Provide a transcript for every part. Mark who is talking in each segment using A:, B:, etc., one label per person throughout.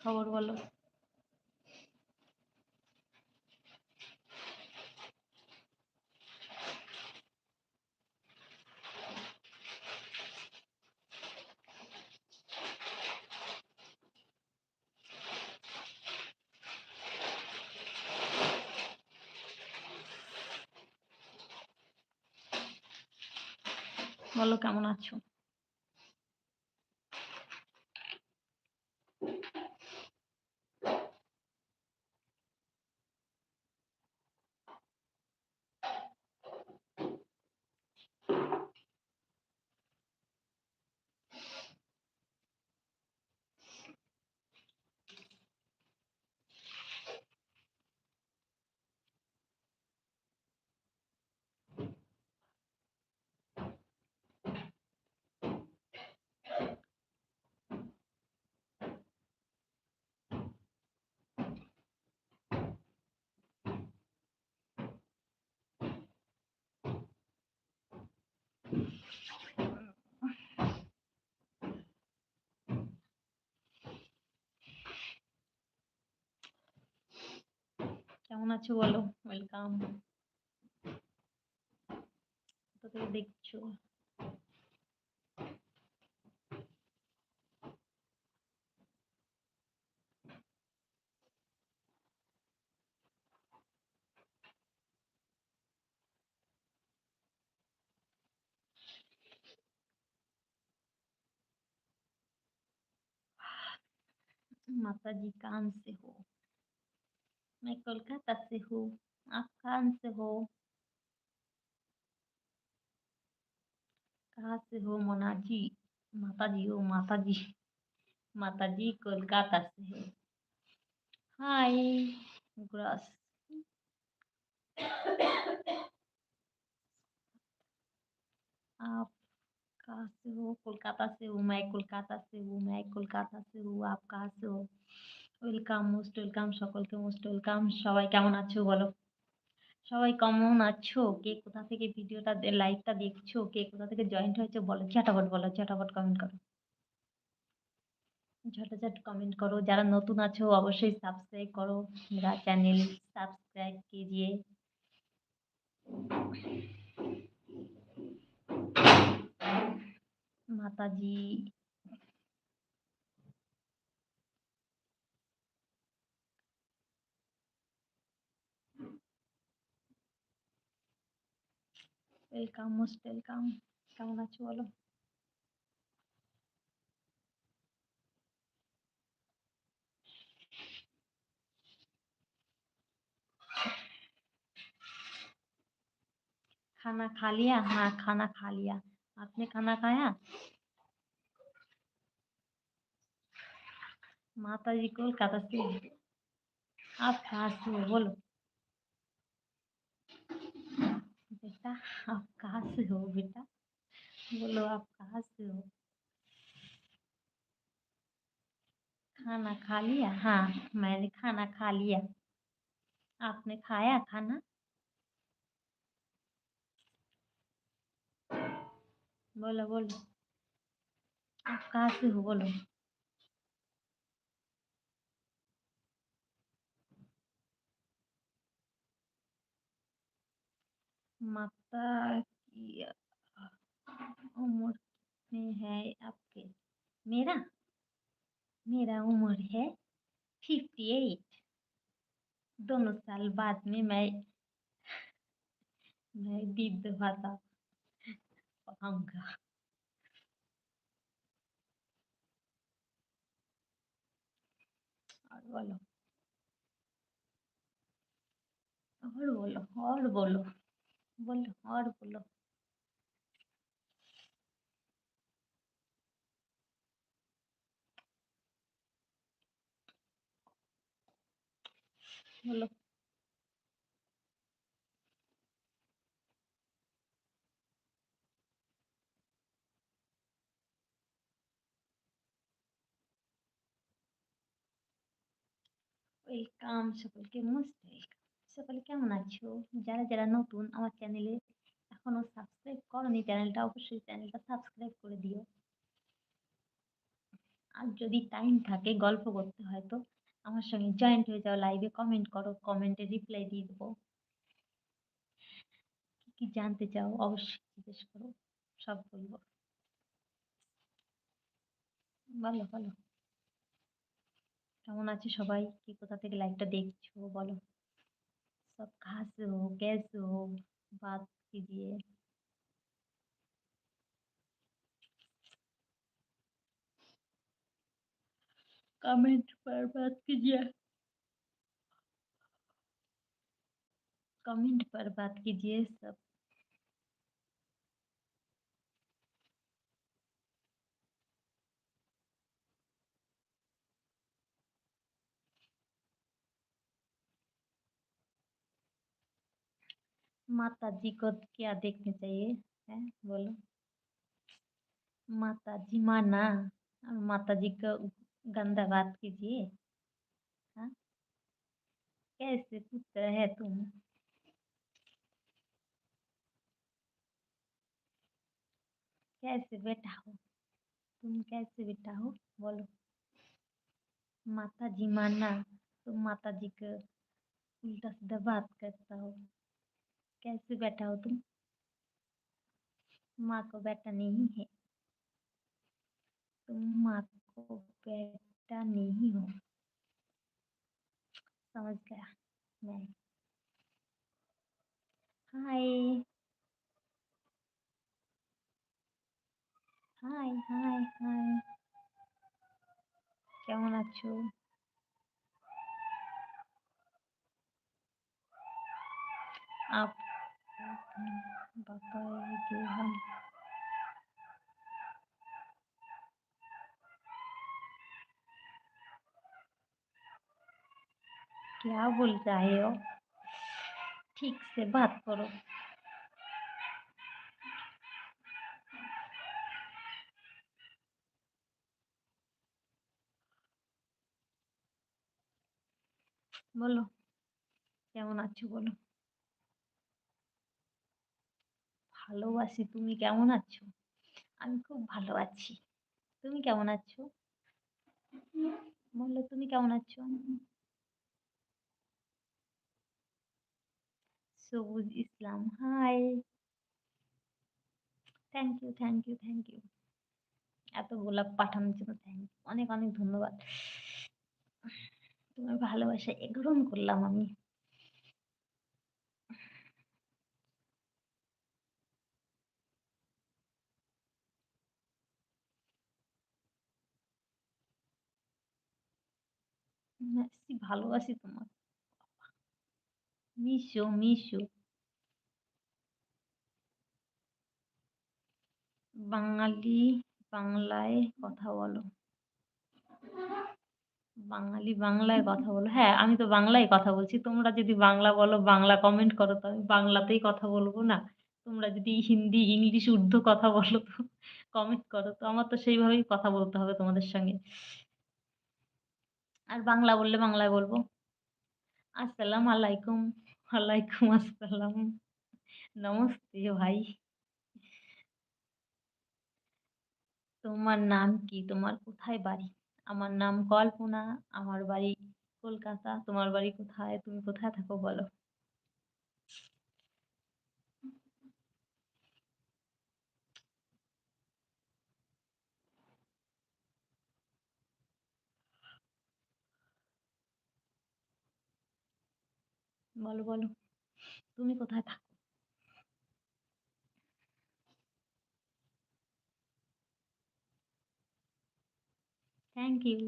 A: খবর বলো। বলো কেমন আছো? কেমন আছো বলো ওয়েলকাম কোথা থেকে দেখছো माता जी कहाँ से हो मैं कोलकाता से हूँ। आप कहाँ से हो? कहाँ से हो मोना जी माता जी हो माता जी माता जी कोलकाता से हो। हाय, ग्रास। आप कहाँ से हो? कोलकाता से हूँ मैं, कोलकाता से हूँ मैं, कोलकाता से हूँ। आप कहाँ से हो? ওয়েলকাম মোস্ট ওয়েলকাম সকলকে মোস্ট ওয়েলকাম সবাই কেমন আছো বলো? সবাই কেমন আছো? কে কোথা থেকে ভিডিওটা লাইভটা দেখছ? কে কোথা থেকে জয়েন্ট হয়েছে? বলো, ঝটাপট বলো, ঝটাপট কমেন্ট করো। ঝটাঝট কমেন্ট করো। যারা নতুন আছো, অবশ্যই সাবস্ক্রাইব করো। মেরা চ্যানেল সাবস্ক্রাইব কিজিয়ে মাতাজি जी ওয়েলকাম মোস্ট ওয়েলকাম কেমন আছো বলো खाना खा लिया हाँ खाना खा लिया आपने खाना खाया माता जी कोलकाता से आप कहाँ से हो बोलो बेटा, आप कहाँ से हो बेटा? बोलो, आप कहाँ से हो? खाना खा लिया? हाँ मैंने खाना खा लिया। आपने खाया खाना? बोलो बोलो। आप कहाँ से हो? बोलो। माता की उम्र में है आपके? मेरा? मेरा उम्र है फिफ्टी एट दोनों साल बाद में मैं मैं विद्ध भाषा पढ़ाऊँगा और बोलो। और बोलो और बोलो। बोलो और बोलो। बोलो। वेलकम सकल के मस्त वेलकम সকলে কেমন আছো? যারা যারা নতুন আমার চ্যানেলে এখনও সাবস্ক্রাইব করনি চ্যানেলটা অবশ্যই চ্যানেলটা সাবস্ক্রাইব করে দিও। আর যদি টাইম থাকে, গল্প করতে হয় তো আমার সঙ্গে জয়েন্ট হয়ে যাও লাইভে কমেন্ট করো কমেন্টে রিপ্লাই দিয়ে দেবো। কি কি জানতে চাও অবশ্যই জিজ্ঞেস করো, সব বলব। বলো বলো। কেমন আছে সবাই? কি, কোথা থেকে লাইভটা দেখছ? বলো। सब कहाँ से हो कैसे हो बात कीजिए। कमेंट पर बात कीजिए। कमेंट पर बात कीजिए सब। माता जी को क्या देखने चाहिए? है, बोलो। माता जी माना माता जी को गंदा बात कीजिए। हाँ? कैसे पुत्र है तुम? कैसे बेटा हो? तुम कैसे बेटा हो? बोलो। माता जी माना तुम माता जी को उल्टा सीधा बात करता हो। कैसे बेटा हो तुम माँ को बेटा नहीं है तुम माँ को बेटा नहीं हो समझ गया मैं हाय হাই হাই হাই কেমন আছো आप बताएंगे हम क्या बोल रहे हो ठीक से बात करो বলো কেমন আছো বলো ভালোবাসি, তুমি কেমন আছো? আমি খুব ভালো আছি। তুমি কেমন আছো? বলো তুমি কেমন আছো? Sabuj Islam hi thank you thank you thank you এত গোলাপ পাঠানোর জন্য থ্যাংক ইউ অনেক অনেক ধন্যবাদ। তোমার ভালোবাসা গ্রহণ করলাম আমি। ভালোবাসি তোমার মিশো মিশো। বাঙালি বাংলায় কথা বলো। বাঙালি বাংলায় কথা বলো। হ্যাঁ আমি তো বাংলায় কথা বলছি। তোমরা যদি বাংলা বলো, বাংলা কমেন্ট করো, তো আমি বাংলাতেই কথা বলব না? তোমরা যদি হিন্দি, ইংলিশ উর্দু কথা বলো, তো কমেন্ট করো। তো আমার তো সেইভাবেই কথা বলতে হবে তোমাদের সঙ্গে। আর বাংলা বললে বাংলায় বলব। আসসালাম আলাইকুম আলাইকুম আসসালাম। নমস্তে ভাই। তোমার নাম কি? তোমার কোথায় বাড়ি? আমার নাম কল্পনা, আমার বাড়ি কলকাতা। তোমার বাড়ি কোথায়? তুমি কোথায় থাকো বলো। বলো বলো। তুমি কোথায় থাকো? থ্যাংক ইউ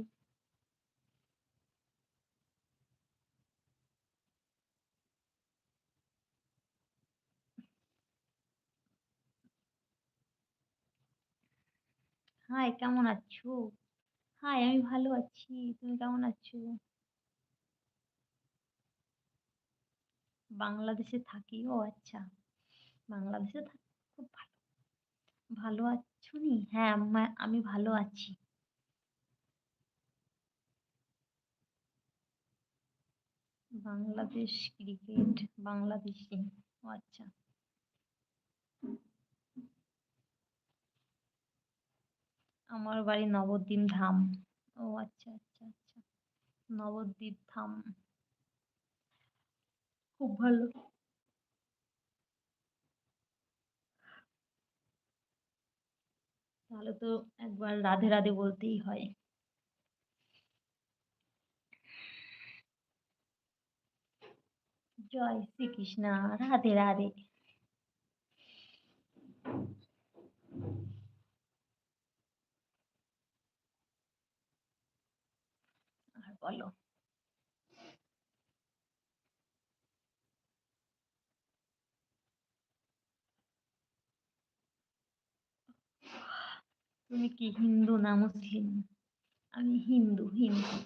A: হাই কেমন আছো? হাই আমি ভালো আছি। তুমি কেমন আছো? বাংলাদেশে থাকি। ও আচ্ছা বাংলাদেশে খুব ভালো। ভালো আছো নি? হ্যাঁ আমি ভালো আছি। বাংলাদেশ ক্রিকেট, বাংলাদেশি, ও আচ্ছা। আমার বাড়ি নবদ্বীপ ধাম। ও আচ্ছা আচ্ছা আচ্ছা। নবদ্বীপ ধাম। খুব ভালো। তাহলে তো একবার রাধে রাধে বলতেই হয়। জয় শ্রীকৃষ্ণ, রাধে রাধে। আর বলো। তুমি কি হিন্দু না মুসলিম? আমি হিন্দু হিন্দু।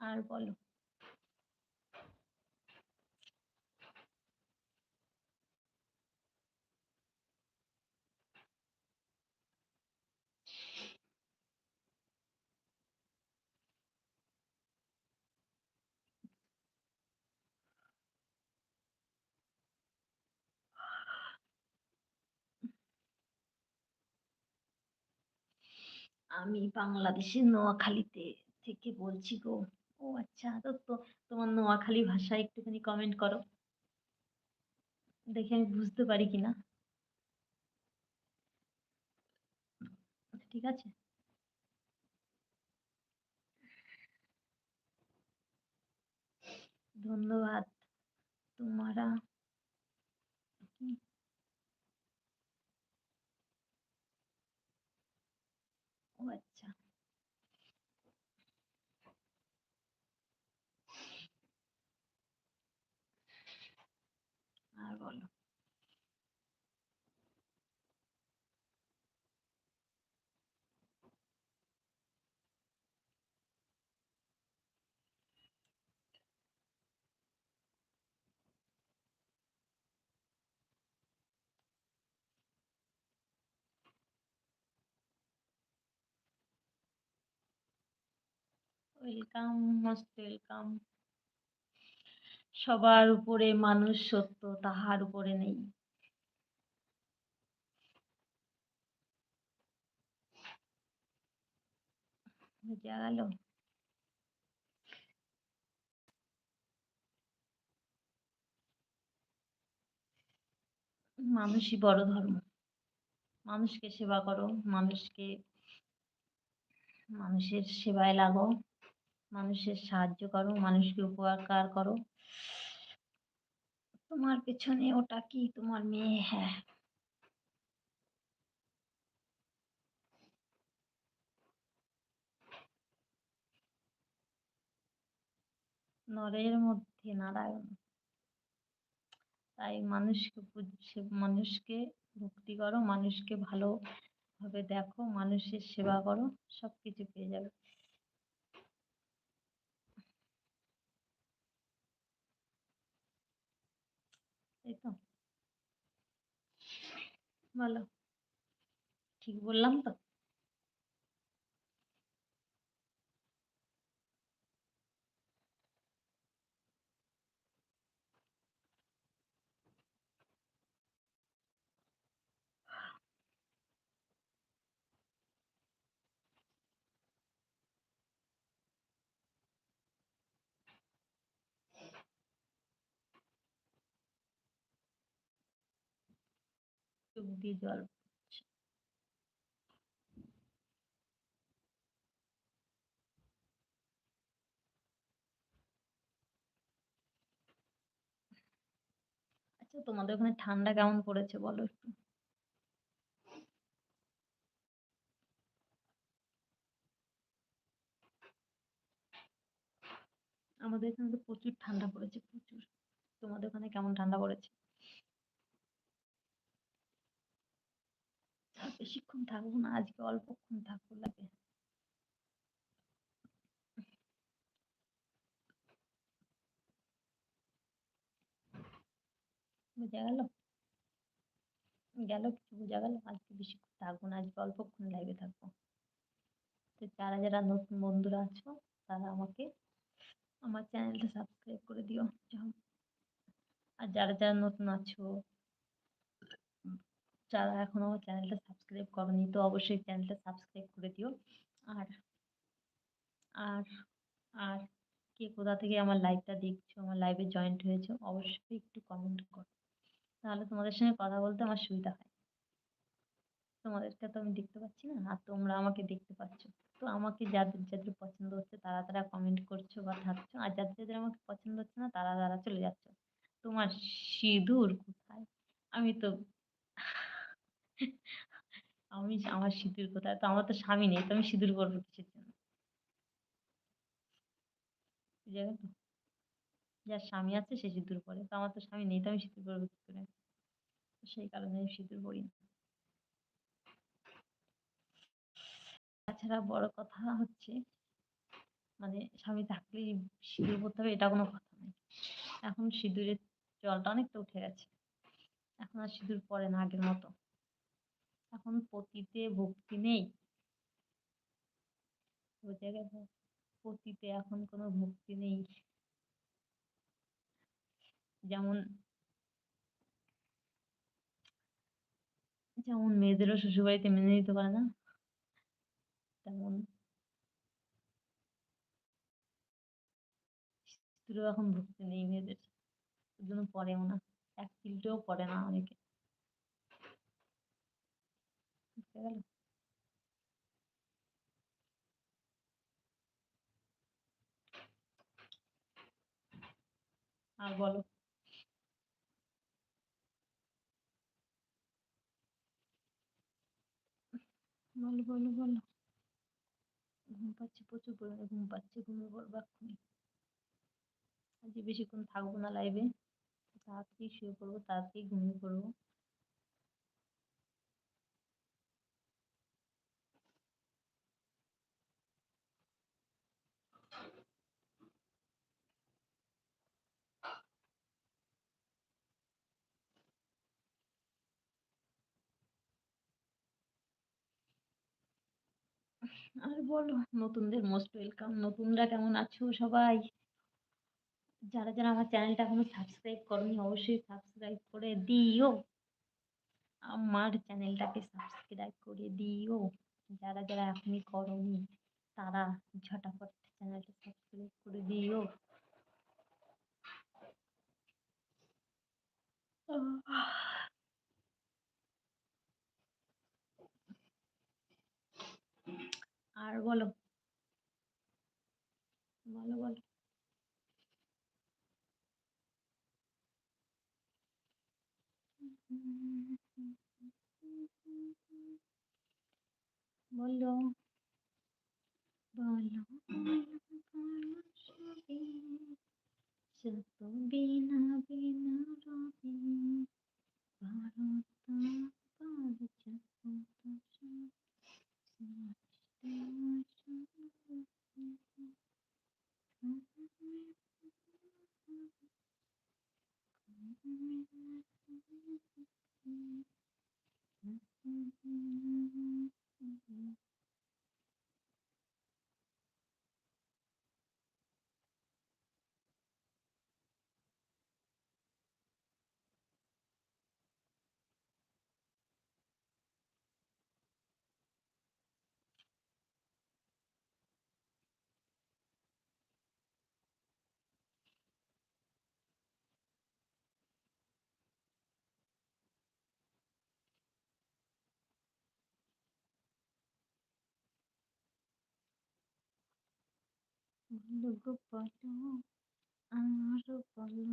A: আর বলো। আমি বাংলাদেশের নোয়াখালীতে থেকে বলছি গো। ও আচ্ছা তো তো তোমার নোয়াখালী ভাষায় একটুখানি কমেন্ট করো। দেখে আমি বুঝতে পারি কিনা। ঠিক আছে। ধন্যবাদ। তোমারা ও আচ্ছা আর বলো ওয়েলকাম মোস্ট ওয়েলকাম সবার উপরে মানুষ সত্য, তাহার উপরে নেই। মানুষই বড় ধর্ম। মানুষকে সেবা করো, মানুষকে, মানুষের সেবায় লাগো, মানুষের সাহায্য করো, মানুষকে উপকার করো। তোমার পেছনে ওটা কি? তোমার মেয়ে হ্যাঁ। নরের মধ্যে নারায়ণ। তাই মানুষকে বুঝছে মানুষকে ভক্তি করো, মানুষকে ভালোভাবে দেখো, মানুষের সেবা করো সব কিছু পেয়ে যাবে। তাই তো। বলো ঠিক বললাম তো? চোখ দিয়ে জল আচ্ছা তোমাদের ওখানে ঠান্ডা কেমন পড়েছে বলো একটু? আমাদের এখানে তো প্রচুর ঠান্ডা পড়েছে, প্রচুর। তোমাদের ওখানে কেমন ঠান্ডা পড়েছে? বেশিক্ষণ থাকব না আজকে অল্পক্ষণ থাকব লাগে। বোঝা গেল? গেল কিছু বোঝা গেল? আজকে বেশিক্ষণ থাকব না আজকে অল্পক্ষণ লাইভে থাকব তো যারা যারা নতুন বন্ধুরা আছো তারা আমাকে আমার চ্যানেলটা সাবস্ক্রাইব করে দিও। আর যারা, যারা নতুন আছো যারা এখনও আমার চ্যানেলটা সাবস্ক্রাইব করোনি তো অবশ্যই চ্যানেলটা সাবস্ক্রাইব করে দিও। আর আর আর কে কোথা থেকে আমার লাইভটা দেখছ, আমার লাইভে জয়েন্ট হয়েছো অবশ্যই একটু কমেন্ট করো। তাহলে তোমাদের সঙ্গে কথা বলতে আমার সুবিধা হয়। তোমাদেরকে তো আমি দেখতে পাচ্ছি না আর তোমরা আমাকে দেখতে পাচ্ছ। তো আমাকে যাদের, যাদের পছন্দ হচ্ছে তারা, তারা কমেন্ট করছ বা থাকছো। আর যাদের, যাদের আমাকে পছন্দ হচ্ছে না তারা, তারা চলে যাচ্ছ। তোমার সিঁদুর কোথায়? আমি তো আমি আমার সিঁদুর কোথায়? তো আমার তো স্বামী নেই। তো আমি সিঁদুর পরবো কিসের জন্য? গেল? যার স্বামী আছে, সে সিঁদুর পরে। তো আমার তো স্বামী নেই, তো আমি সিঁদুর পরবো কি করে? সেই কারণে আমি সিঁদুর পরি না। তাছাড়া বড় কথা হচ্ছে মানে স্বামী থাকলেই সিঁদুর পরতে হবে, এটা কোনো কথা নয়। এখন সিঁদুরের চলটা অনেকটা উঠে গেছে। এখন আর সিঁদুর পরে না আগের মতো। এখন পতিতে ভক্তি নেই। বুঝা গেল? পতিতে এখন কোনো ভক্তি নেই। যেমন যেমন মেয়েদেরও শ্বশুরবাড়িতে মেনে নিতে পারে না। তেমন সিঁদুরেও এখন ভক্তি নেই মেয়েদের। ওই জন্য পরেও না। এক তিলটেও পড়ে না অনেকে। বুঝতে বলো, বলো, বলো। ঘুম পাচ্ছে প্রচুর পরিমাণে ঘুম পাচ্ছে। ঘুমিয়ে পড়ব এক্ষুনি। আজকে বেশিক্ষণ থাকব না লাইভে। তাড়াতাড়ি শুয়ে পড়ব, তাড়াতাড়ি ঘুমিয়ে পড়ব। আর বলো নতুনদের মোস্ট ওয়েলকাম। নতুনরা কেমন আছো সবাই? যারা, যারা আমার চ্যানেলটা এখনও সাবস্ক্রাইব করোনি অবশ্যই সাবস্ক্রাইব করে দিও। আমার চ্যানেলটাকে সাবস্ক্রাইব করে দিও। যারা, যারা এখনই করোনি তারা ঝটাফট চ্যানেলটা সাবস্ক্রাইব করে দিও। আর বলো। বলো, বলো। বলো। বলো, যত বিনা বিনা রবি ভারত বলো Thank you. গো বলো আরও বলো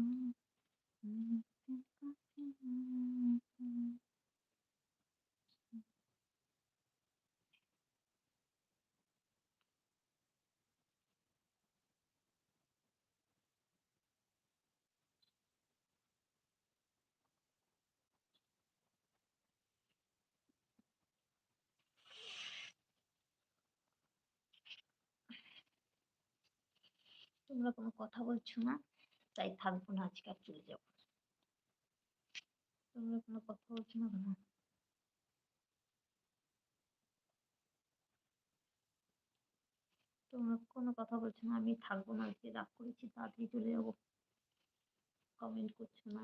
A: তোমরা কোনো কথা বলছো না, তাই থাকব না, আজকে আর চলে যাব তোমরা কোনো কথা বলছো না কেন তোমরা কোনো কথা বলছো না, আমি থাকব না, আজকে রাগ করেছি, তাড়াতাড়ি চলে যাব। কমেন্ট করছ না।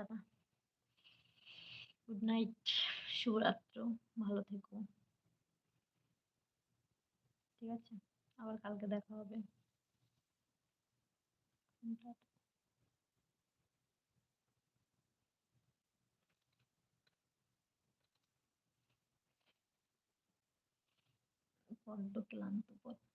A: টাটা গুড নাইট শুভরাত্র, ভালো থেকো। ঠিক আছে, আবার কালকে দেখা হবে। টাটা বড্ড ক্লান্ত বড্ড